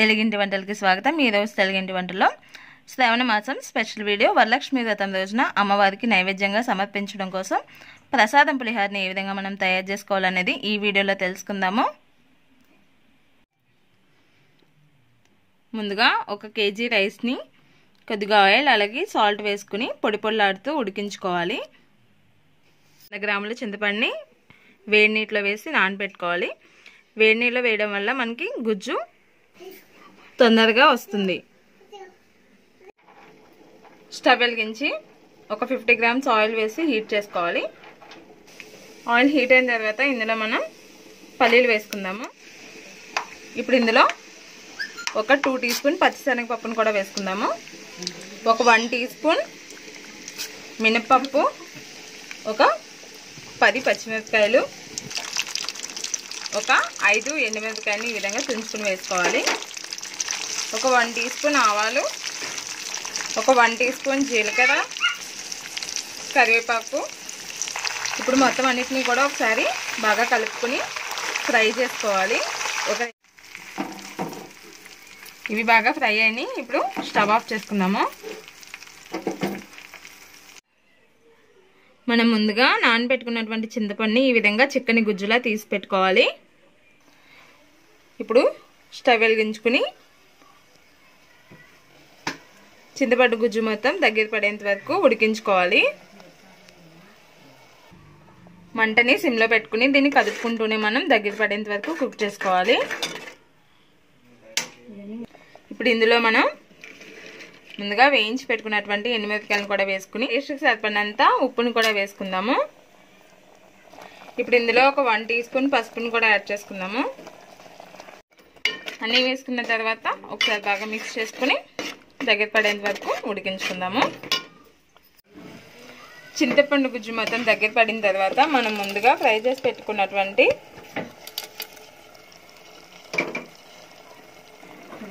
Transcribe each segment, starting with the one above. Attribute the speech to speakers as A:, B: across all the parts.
A: తెలుగింటి వంటలకి స్వాగతం. ఈ రోజు తెలుగింటి వంటలో శ్రావణ మాసం స్పెషల్ వీడియో వరలక్ష్మి వ్రతం రోజున అమ్మవారికి నైవేద్యంగా సమర్పించడం కోసం ప్రసాదం పులిహార్ని ఏ విధంగా మనం తయారు చేసుకోవాలనేది ఈ వీడియోలో తెలుసుకుందాము. ముందుగా ఒక కేజీ రైస్ని కొద్దిగా ఆయిల్ అలాగే సాల్ట్ వేసుకుని పొడి పొడిలాడుతూ ఉడికించుకోవాలి. గ్రాముల చింతపండుని వేడి నీటిలో వేసి నానబెట్టుకోవాలి. వేడి నీళ్ళు వేయడం వల్ల మనకి గుజ్జు తొందరగా వస్తుంది. స్టవ్ వెలిగించి ఒక ఫిఫ్టీ గ్రామ్స్ ఆయిల్ వేసి హీట్ చేసుకోవాలి. ఆయిల్ హీట్ అయిన తర్వాత ఇందులో మనం పల్లీలు వేసుకుందాము. ఇప్పుడు ఇందులో ఒక టూ టీ స్పూన్ పచ్చిశనగపప్పును కూడా వేసుకుందాము. ఒక వన్ టీ స్పూన్ మినప్పప్పు ఒక పది పచ్చిమిరపకాయలు ఒక ఐదు ఎండుమిరపకాయలు ఈ విధంగా తుంచుకుని వేసుకోవాలి. ఒక వన్ టీ స్పూన్ ఆవాలు ఒక వన్ టీ స్పూన్ జీలకర్ర కరివేపాకు. ఇప్పుడు మొత్తం అన్నిటిని కూడా ఒకసారి బాగా కలుపుకొని ఫ్రై చేసుకోవాలి. ఒక ఇవి బాగా ఫ్రై అయినాయి. ఇప్పుడు స్టవ్ ఆఫ్ చేసుకుందాము. మనం ముందుగా నానబెట్టుకున్నటువంటి చింతపండుని ఈ విధంగా చిక్కని గుజ్జులా తీసి పెట్టుకోవాలి. ఇప్పుడు స్టవ్ వెలిగించుకుని చింతపండు గుజ్జు మొత్తం దగ్గర పడేంత వరకు ఉడికించుకోవాలి. మంటని సిమ్లో పెట్టుకుని దీన్ని కదుపుకుంటూనే మనం దగ్గర పడేంత వరకు కుక్ చేసుకోవాలి. ఇప్పుడు ఇందులో మనం ముందుగా వేయించి పెట్టుకున్నటువంటి ఎండుమిరపకాయలను కూడా వేసుకుని టేస్ట్కి సరిపడినంత ఉప్పుని కూడా వేసుకుందాము. ఇప్పుడు ఇందులో ఒక వన్ టీ స్పూన్ పసుపుని కూడా యాడ్ చేసుకుందాము. అన్నీ వేసుకున్న తర్వాత ఒకసారి బాగా మిక్స్ చేసుకుని దగ్గర పడేంత వరకు ఉడికించుకుందాము. చింతపండు గుజ్జు మొత్తం దగ్గర పడిన తర్వాత మనం ముందుగా ఫ్రై చేసి పెట్టుకున్నటువంటి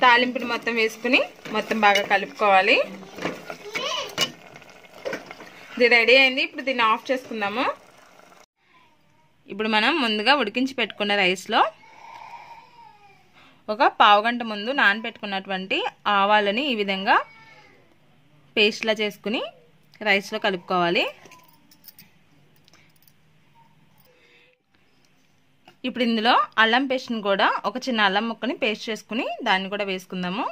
A: తాలింపుని మొత్తం వేసుకుని మొత్తం బాగా కలుపుకోవాలి. ఇది రెడీ అయింది. ఇప్పుడు దీన్ని ఆఫ్ చేసుకుందాము. ఇప్పుడు మనం ముందుగా ఉడికించి పెట్టుకున్న రైస్లో ఒక పావుగంట ముందు నానబెట్టుకున్నటువంటి ఆవాలని ఈ విధంగా పేస్ట్లా చేసుకుని రైస్లో కలుపుకోవాలి. ఇప్పుడు ఇందులో అల్లం పేస్ట్ని కూడా ఒక చిన్న అల్లం ముక్కని పేస్ట్ చేసుకుని దాన్ని కూడా వేసుకుందాము.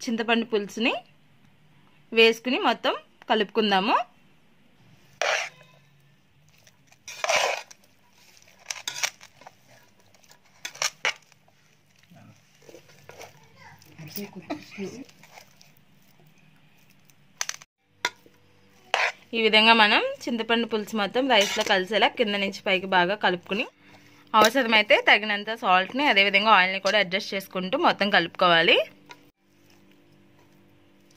A: చింతపండు పులుసుని వేసుకుని మొత్తం కలుపుకుందాము. ఈ విధంగా మనం చింతపండు పులుసు మొత్తం రైస్లో కలిసేలా కింద నుంచి పైకి బాగా కలుపుకుని అవసరమైతే తగినంత సాల్ట్ని అదేవిధంగా ఆయిల్ని కూడా అడ్జస్ట్ చేసుకుంటూ మొత్తం కలుపుకోవాలి.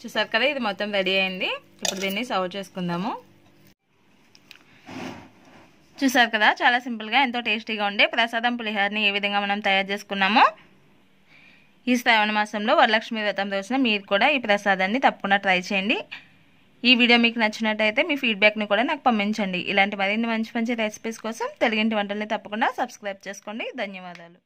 A: చూసారు కదా ఇది మొత్తం రెడీ అయింది. ఇప్పుడు దీన్ని సర్వ్ చేసుకుందాము. చూసారు కదా చాలా సింపుల్గా ఎంతో టేస్టీగా ఉండే ప్రసాదం పులిహోరని ఏ విధంగా మనం తయారు చేసుకున్నామో. ఈ శ్రావణ మాసంలో వరలక్ష్మి వ్రతం రోజున మీరు కూడా ఈ ప్రసాదాన్ని తప్పకుండా ట్రై చేయండి. ఈ వీడియో మీకు నచ్చినట్టయితే మీ ఫీడ్బ్యాక్ని కూడా నాకు పంపించండి. ఇలాంటి మరిన్ని మంచి మంచి రెసిపీస్ కోసం తెలుగింటి వంటల్ని తప్పకుండా సబ్స్క్రైబ్ చేసుకోండి. ధన్యవాదాలు.